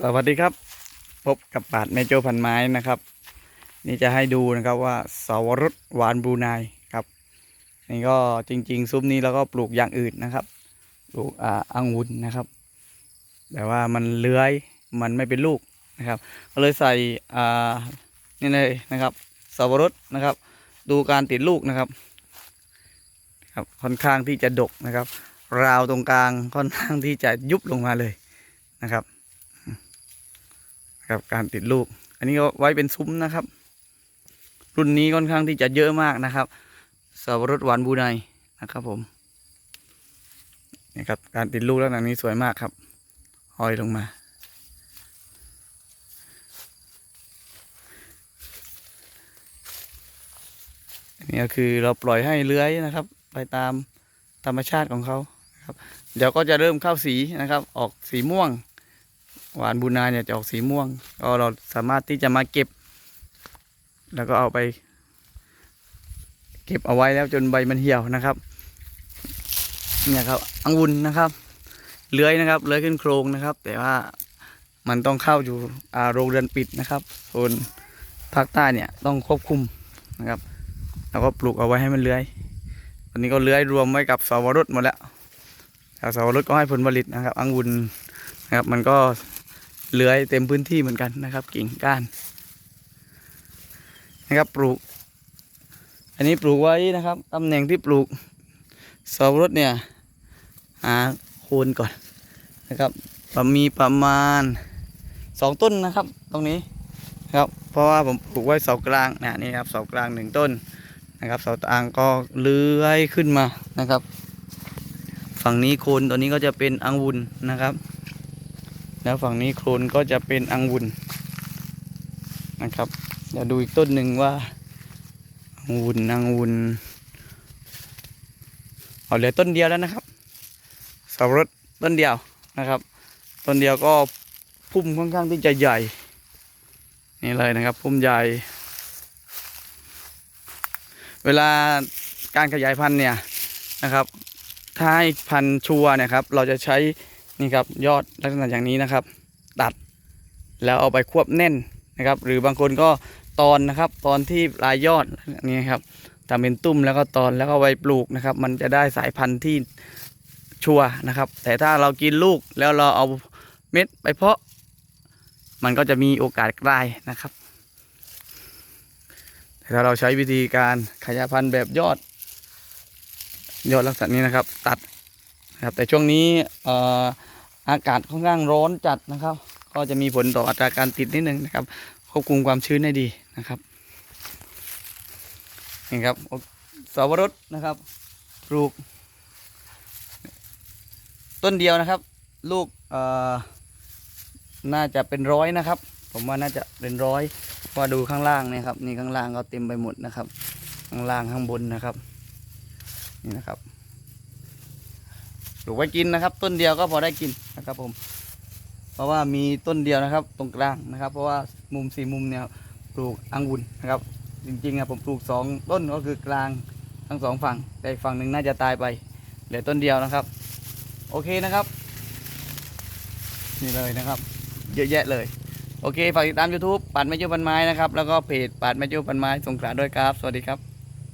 สวัสดีครับ พบกับปาดแมโจพันไม้นะครับ นี่จะให้ดูนะครับว่าสาวรสหวานบรูไนครับนี่ก็จริง ๆ ซุ้มนี้เราก็ปลูกอย่างอื่นนะครับปลูกอ่าอังุ่นนะครับ แต่ว่ามันเลื้อยมันไม่เป็นลูกนะครับ ก็เลยใส่อ่านี่เลยนะครับสาวรสนะครับ ดูการติดลูกนะครับครับค่อนข้างที่จะดกนะครับ ราวตรงกลางค่อนข้างที่จะยุบลงมาเลยนะครับ ครับการติดลูก อันนี้ก็ไว้เป็นซุ้มนะครับ รุ่นนี้ค่อนข้างที่จะเยอะมากนะครับสับปะรดหวานบูไนนะครับผมนี่ครับการติดลูกแล้วหนังนี้สวยมากครับห้อยลงมา อันนี้ก็คือเราปล่อยให้เลื้อยนะครับ ไปตามธรรมชาติของเขาครับ เดี๋ยวก็จะเริ่มเข้าสีนะครับ ออกสีม่วง หวานบูนาเนี่ยจะออกสีม่วงก็เราสามารถที่จะมาเก็บ แล้วก็เอาไป เก็บเอาไว้แล้วจนใบมันเหี่ยวนะครับเนี่ยครับอังุนนะครับ เลื้อยนะครับ เลื้อยขึ้นโครงนะครับ แต่ว่ามันต้องเข้าอยู่อาโรงเรือนปิดนะครับส่วนภาคใต้เนี่ยต้องควบคุมนะครับ แล้วก็ปลูกเอาไว้ให้มันเลื้อยวันนี้ก็เลื้อยรวมไว้กับสาวรสหมดแล้วแต่สาวรสก็ให้ผลผลิตนะครับ อังุนนะครับ มันก็ เลื้อยเต็มพื้นที่เหมือนกันนะครับ กิ่งก้านนะครับปลูก อันนี้ปลูกไว้นะครับตำแหน่งที่ปลูกสาวรสเนี่ยหาโคนก่อนนะครับมีประมาณสองต้นนะครับ ตรงนี้ครับเพราะว่าผมปลูกไว้เสากลางนะนี่ครับเสากลางหนึ่งต้นนะครับเสาต่างก็เลื้อยขึ้นมานะครับ ฝั่งนี้โคนตัวนี้ก็จะเป็นอังวุนนะครับ แล้วฝั่งนี้โคลนก็จะเป็นอังุนนะครับ เดี๋ยวดูอีกต้นหนึ่งว่าอังุนอังุนเอาเหลือต้นเดียวแล้วนะครับสับรดต้นเดียวนะครับ ต้นเดียวก็พุ่มค่อนข้างที่จะใหญ่ นี่เลยนะครับพุ่มใหญ่ เวลาการขยายพันธุ์เนี่ยนะครับ ถ้าให้พันธุ์ชัวร์เนะครับ เราจะใช้ นี่ครับยอดลักษณะอย่างนี้นะครับ ตัดแล้วเอาไปควบแน่นนะครับ หรือบางคนก็ตอนนะครับ ตอนที่ปลายยอดนี่ครับทำเป็นตุ้มแล้วก็ตอนแล้วก็ไว้ปลูกนะครับ มันจะได้สายพันธุ์ที่ชัวนะครับ แต่ถ้าเรากินลูกแล้วเราเอาเม็ดไปเพาะ มันก็จะมีโอกาสกลายนะครับ แต่ถ้าเราใช้วิธีการขยายพันธุ์แบบยอด ยอดลักษณะนี้นะครับ ตัด นะครับแต่ช่วงนี้ออากาศค่อนข้างร้อนจัดนะครับ ก็จะมีผลต่ออัตราการติดนิดนึงนะครับควบคุมความชื้นให้ดีนะครับนี่ครับสาวรสนะครับปลูก ต้นเดียวนะครับ ลูกน่าจะเป็นร้อยนะครับ ผมว่าน่าจะเป็นร้อยพราะว่าดูข้างล่างเนี่ยครับนี่ข้างล่างก็เต็มไปหมดนะครับ ข้างล่างข้างบนนะครับ นี่นะครับ ปลูกไว้กินนะครับ ต้นเดียวก็พอได้กินนะครับผม เพราะว่ามีต้นเดียวนะครับ ตรงกลางนะครับ เพราะว่ามุมสี่มุมเนี่ยปลูกอังุ่นนะครับ จริงๆอะผมปลูกสองต้นก็คือกลางทั้งสองฝั่งแต่ฝั่งหนึ่งน่าจะตายไปเหลือต้นเดียวนะครับ โอเคนะครับนี่เลยนะครับ เยอะแยะเลยโอเคฝากติดตาม YouTube ปัดแม่จูปันไม้นะครับแล้วก็เพจปัดแม่จูปันไม้สงขลาด้วยครับ สวัสดีครับ